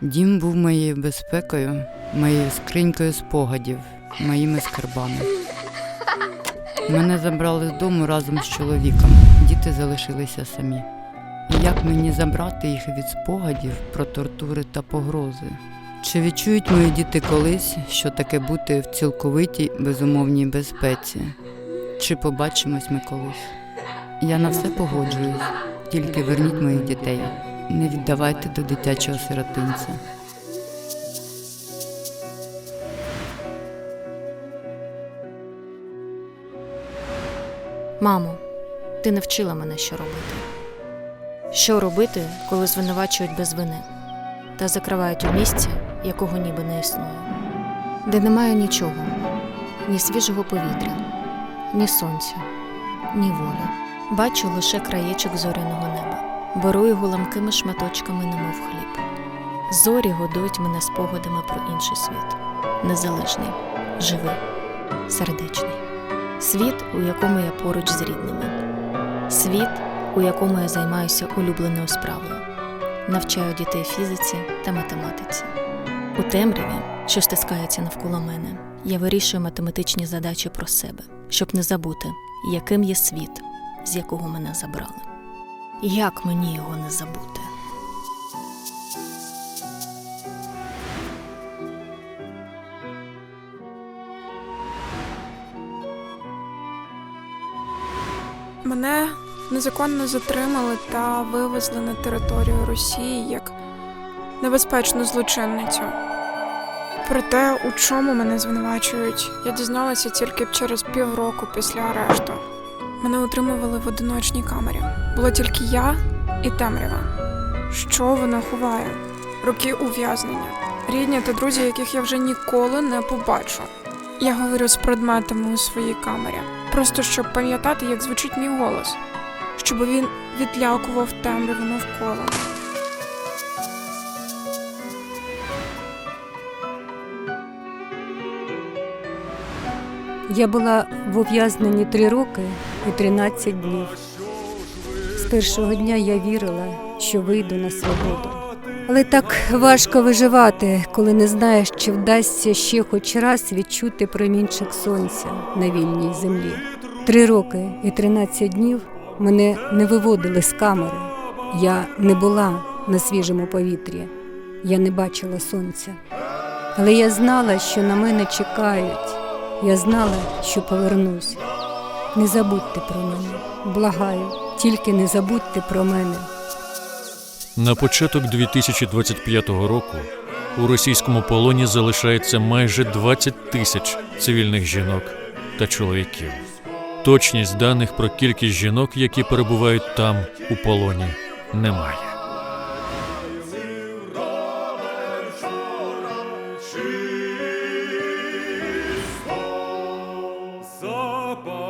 Дім був моєю безпекою, моєю скринькою спогадів, моїми скарбами. Мене забрали з дому разом з чоловіком. Діти залишилися самі. І як мені забрати їх від спогадів про тортури та погрози? Чи відчують мої діти колись, що таке бути в цілковитій безумовній безпеці? Чи побачимось ми колись? Я на все погоджуюсь, тільки верніть моїх дітей. Не віддавайте до дитячого сиротинця. Мамо, ти не вчила мене, що робити. Що робити, коли звинувачують без вини та закривають у місці, якого ніби не існує, де немає нічого, ні свіжого повітря, ні сонця, ні волі. Бачу лише краєчок зоряного неба, беру його ламкими шматочками, немов хліб. Зорі годують мене спогадами про інший світ, незалежний, живий, сердечний. Світ, у якому я поруч з рідними, світ, у якому я займаюся улюбленою справою, навчаю дітей фізиці та математиці. У темряві, що стискається навколо мене, я вирішую математичні задачі про себе, щоб не забути, яким є світ, з якого мене забрали. Як мені його не забути? Мене незаконно затримали та вивезли на територію Росії як небезпечну злочинницю. Про те, у чому мене звинувачують, я дізналася тільки через півроку після арешту. Мене утримували в одиночній камері. Було тільки я і темрява. Що вона ховає? Роки ув'язнення, рідні та друзі, яких я вже ніколи не побачу. Я говорю з предметами у своїй камері, просто щоб пам'ятати, як звучить мій голос, щоб він відлякував темряву навколо. Я була в ув'язненні три роки і 13 днів. З першого дня я вірила, що вийду на свободу. Але так важко виживати, коли не знаєш, чи вдасться ще хоч раз відчути промінчик сонця на вільній землі. Три роки і 13 днів мене не виводили з камери. Я не була на свіжому повітрі, я не бачила сонця. Але я знала, що на мене чекають. Я знала, що повернусь. Не забудьте про мене. Благаю, тільки не забудьте про мене. На початок 2025 року у російському полоні залишається майже 20 тисяч цивільних жінок та чоловіків. Точність даних про кількість жінок, які перебувають там у полоні, немає. Запад.